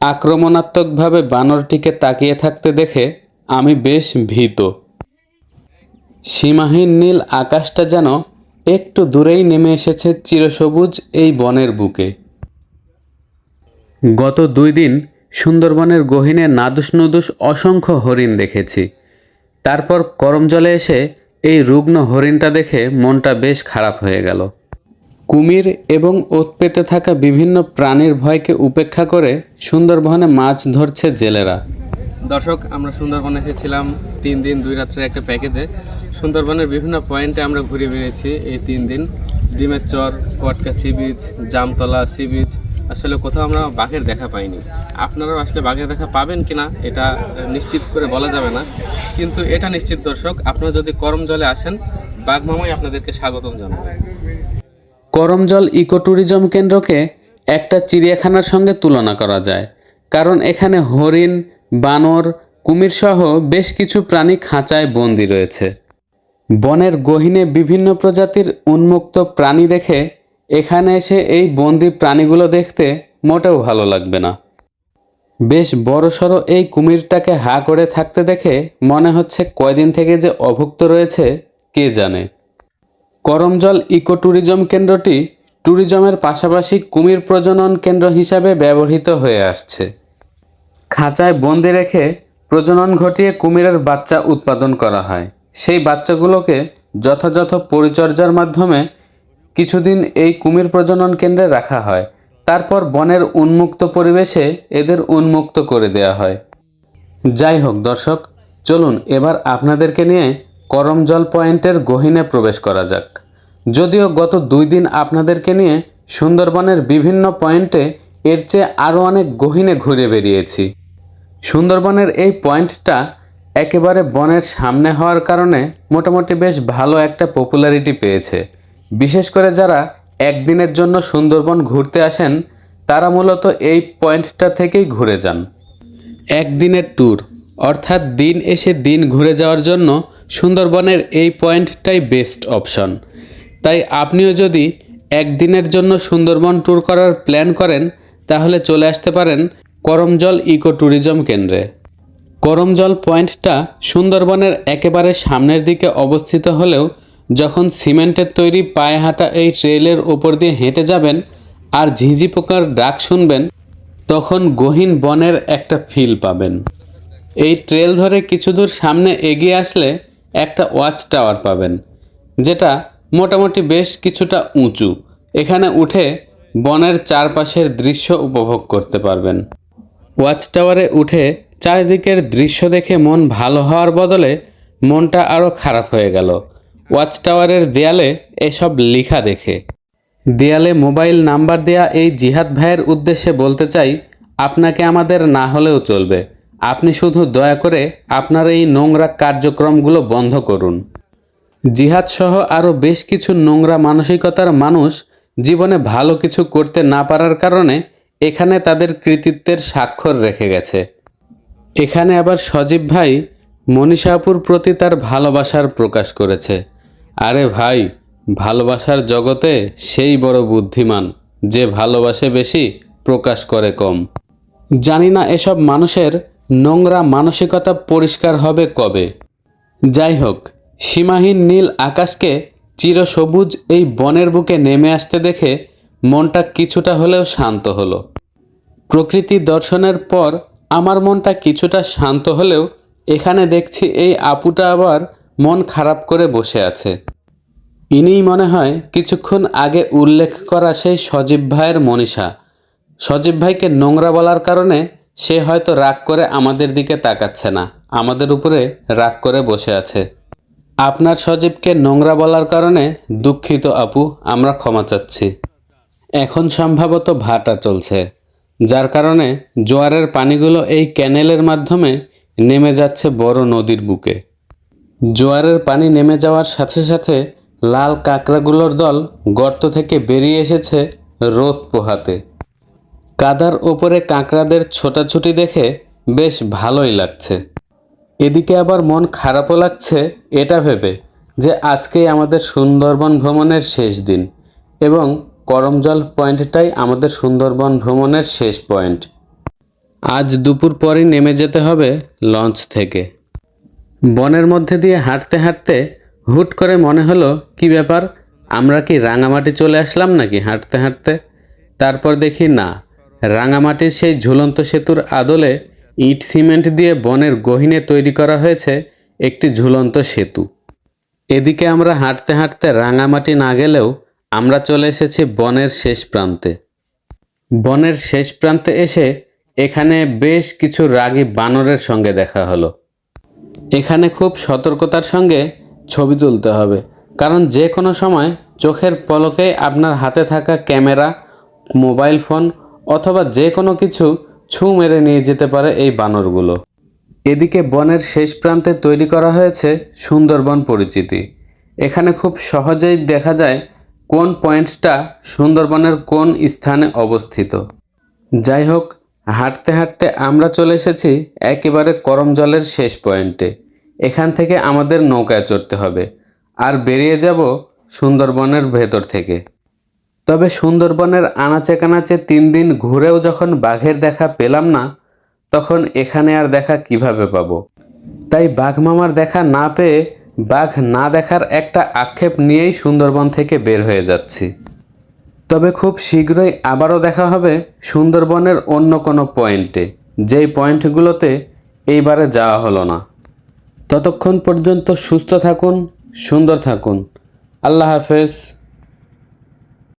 আক্রমণাত্মকভাবে বানরটিকে তাকিয়ে থাকতে দেখে আমি বেশ ভীত। সীমাহীন নীল আকাশটা যেন একটু দূরেই নেমে এসেছে চিরসবুজ এই বনের বুকে। গত দুই দিন সুন্দরবনের গহীনে নাদুস নুদুস অসংখ্য হরিণ দেখেছি। তারপর করমজলে এসে এই রুগ্ন হরিণটা দেখে মনটা বেশ খারাপ হয়ে গেল। কুমির এবং ওত পেতে থাকা বিভিন্ন প্রাণীর ভয়কে উপেক্ষা করে সুন্দরবনে মাছ ধরছে জেলেরা। দর্শক, আমরা সুন্দরবনে এসেছিলাম তিন দিন, দুই রাত্রের একটা প্যাকেজে। সুন্দরবনের বিভিন্ন পয়েন্টে আমরা ঘুরে বেরিয়েছি এই তিন দিন। ডিমের চর, Katka sea beach, Jamtala sea beach. আসলে কোথাও আমরা বাঘের দেখা পাইনি। আপনারাও আসলে বাঘের দেখা পাবেন কিনা, এটা নিশ্চিত করে বলা যাবে না। কিন্তু এটা নিশ্চিত, দর্শক, আপনারা যদি করম জলে আসেন, বাঘ মামাই আপনাদেরকে স্বাগতম জানাবে। করমজল ইকো ট্যুরিজম কেন্দ্রকে একটা চিড়িয়াখানার সঙ্গে তুলনা করা যায়, কারণ এখানে হরিণ, বানর কুমির সহ বেশ কিছু প্রাণী খাঁচায় বন্দি রয়েছে। বনের গহিনে বিভিন্ন প্রজাতির উন্মুক্ত প্রাণী দেখে এখানে এসে এই বন্দি প্রাণীগুলো দেখতে মোটেও ভালো লাগবে না। বেশ বড়সড় এই কুমিরটাকে হা করে থাকতে দেখে মনে হচ্ছে কয়দিন থেকে যে অভুক্ত রয়েছে, কে জানে। করমজল ইকো ট্যুরিজম কেন্দ্রটি ট্যুরিজমের পাশাপাশি কুমির প্রজনন কেন্দ্র হিসাবে ব্যবহৃত হয়ে আসছে। খাঁচায় বন্দি রেখে প্রজনন ঘটিয়ে কুমিরের বাচ্চা উৎপাদন করা হয়। সেই বাচ্চাগুলোকে যথাযথ পরিচর্যার মাধ্যমে কিছুদিন এই কুমির প্রজনন কেন্দ্রে রাখা হয়। তারপর বনের উন্মুক্ত পরিবেশে এদের উন্মুক্ত করে দেওয়া হয়। যাই হোক দর্শক, চলুন এবার আপনাদেরকে নিয়ে করমজল পয়েন্টের গহীনে প্রবেশ করা যাক। যদিও গত দুই দিন আপনাদেরকে নিয়ে সুন্দরবনের বিভিন্ন পয়েন্টে এর চেয়ে আরও অনেক গহীনে ঘুরে বেরিয়েছি সুন্দরবনের এই পয়েন্টটা একেবারে বনের সামনে হওয়ার কারণে মোটামুটি বেশ ভালো একটা পপুলারিটি পেয়েছে। বিশেষ করে যারা একদিনের জন্য সুন্দরবন ঘুরতে আসেন, তারা মূলত এই পয়েন্টটা থেকেই ঘুরে যান। একদিনের ট্যুর অর্থাৎ দিন এসে দিন ঘুরে যাওয়ার জন্য সুন্দরবনের এই পয়েন্টটাই বেস্ট অপশন। তাই আপনিও যদি একদিনের জন্য সুন্দরবন ট্যুর করার প্ল্যান করেন, তাহলে চলে আসতে পারেন করমজল ইকো ট্যুরিজম কেন্দ্রে। করমজল পয়েন্টটা সুন্দরবনের একেবারে সামনের দিকে অবস্থিত হলেও যখন সিমেন্টের তৈরি পায়ে হাঁটা এই ট্রেলের ওপর দিয়ে হেঁটে যাবেন আর ঝিঁঝি পোকার ডাক শুনবেন, তখন গহীন বনের একটা ফিল পাবেন। এই ট্রেল ধরে কিছু দূর সামনে এগিয়ে আসলে একটা ওয়াচ টাওয়ার পাবেন, যেটা মোটামুটি বেশ কিছুটা উঁচু। এখানে উঠে বনের চারপাশের দৃশ্য উপভোগ করতে পারবেন। ওয়াচ টাওয়ারে উঠে চারিদিকের দৃশ্য দেখে মন ভালো হওয়ার বদলে মনটা আরও খারাপ হয়ে গেল। ওয়াচ টাওয়ারের দেয়ালে এসব লেখা দেখে। দেয়ালে মোবাইল নাম্বার দেয়া এই জিহাদ ভাইয়ের উদ্দেশ্যে বলতে চাই, আপনাকে আমাদের না হলেও চলবে। আপনি শুধু দয়া করে আপনার এই নোংরা কার্যক্রমগুলো বন্ধ করুন। জিহাদ সহ আরও বেশ কিছু নোংরা মানসিকতার মানুষ জীবনে ভালো কিছু করতে না পারার কারণে এখানে তাদের কৃতিত্বের স্বাক্ষর রেখে গেছে। এখানে আবার সজীব ভাই মনীষাপুর প্রতি তার ভালোবাসার প্রকাশ করেছে। আরে ভাই, ভালোবাসার জগতে সেই বড় বুদ্ধিমান যে ভালোবাসে বেশি, প্রকাশ করে কম। জানি না এসব মানুষের নোংরা মানসিকতা পরিষ্কার হবে কবে? যাই হোক সীমাহীন নীল আকাশকে চিরসবুজ এই বনের বুকে নেমে আসতে দেখে মনটা কিছুটা হলেও শান্ত হলো। প্রকৃতি দর্শনের পর আমার মনটা কিছুটা শান্ত হলেও এখানে দেখছি এই আপুটা আবার মন খারাপ করে বসে আছে। ইনিই মনে হয় কিছুক্ষণ আগে উল্লেখ করা সেই সজীব ভাইয়ের মনীষা। সজীব ভাইকে নোংরা বলার কারণে সে হয়তো রাগ করে আমাদের দিকে তাকাচ্ছে না, আমাদের উপরে রাগ করে বসে আছে। আপনার সজীবকে নোংরা বলার কারণে, দুঃখিত আপু, আমরা ক্ষমা চাচ্ছি। এখন সম্ভবত ভাটা চলছে, যার কারণে জোয়ারের পানিগুলো এই ক্যানেলের মাধ্যমে নেমে যাচ্ছে বড় নদীর বুকে। জোয়ারের পানি নেমে যাওয়ার সাথে সাথে লাল কাঁকড়াগুলোর দল গর্ত থেকে বেরিয়ে এসেছে রোদ পোহাতে। কাদার ওপরে কাঁকড়াদের ছোটাছুটি দেখে বেশ ভালোই লাগছে। এদিকে আবার মন খারাপও লাগছে এটা ভেবে যে আজকেই আমাদের সুন্দরবন ভ্রমণের শেষ দিন এবং করমজল পয়েন্টটাই আমাদের সুন্দরবন ভ্রমণের শেষ পয়েন্ট। আজ দুপুর পরই নেমে যেতে হবে লঞ্চ থেকে। বনের মধ্যে দিয়ে হাঁটতে হাঁটতে হুট করে মনে হলো, কি ব্যাপার? আমরা কি রাঙামাটি চলে আসলাম নাকি হাঁটতে হাঁটতে? তারপর দেখি না রাঙামাটির সেই ঝুলন্ত সেতুর আদলে ইট সিমেন্ট দিয়ে বনের গহিনে তৈরি করা হয়েছে একটি ঝুলন্ত সেতু। এদিকে আমরা হাঁটতে হাঁটতে রাঙামাটি না গেলেও আমরা চলে এসেছি বনের শেষ প্রান্তে। বনের শেষ প্রান্তে এসে এখানে বেশ কিছু রাগী বানরের সঙ্গে দেখা হলো। এখানে খুব সতর্কতার সঙ্গে ছবি তুলতে হবে, কারণ যে কোনো সময় চোখের পলকে আপনার হাতে থাকা ক্যামেরা, মোবাইল ফোন অথবা যে কোনো কিছু ছু মেরে নিয়ে যেতে পারে এই বানরগুলো। এদিকে বনের শেষ প্রান্তে তৈরি করা হয়েছে সুন্দরবন পরিচিতি। এখানে খুব সহজেই দেখা যায় কোন পয়েন্টটা সুন্দরবনের কোন স্থানে অবস্থিত। যাই হোক, হাঁটতে হাঁটতে আমরা চলে এসেছি একেবারে করম জলের শেষ পয়েন্টে। এখান থেকে আমাদের নৌকায় চড়তে হবে। আর বেরিয়ে যাব সুন্দরবনের ভেতর থেকে। তবে সুন্দরবনের আনাচে কানাচে তিন দিন ঘুরেও যখন বাঘের দেখা পেলাম না, তখন এখানে আর দেখা কীভাবে পাবো? তাই বাঘ মামার দেখা না পেয়ে বাঘ না দেখার একটা আক্ষেপ নিয়েই সুন্দরবন থেকে বের হয়ে যাচ্ছি। তবে খুব শীঘ্রই আবারও দেখা হবে সুন্দরবনের অন্য কোনো পয়েন্টে। যেই পয়েন্টগুলোতে এইবারে যাওয়া হলো না। ততক্ষণ পর্যন্ত সুস্থ থাকুন, সুন্দর থাকুন। আল্লাহ হাফেজ।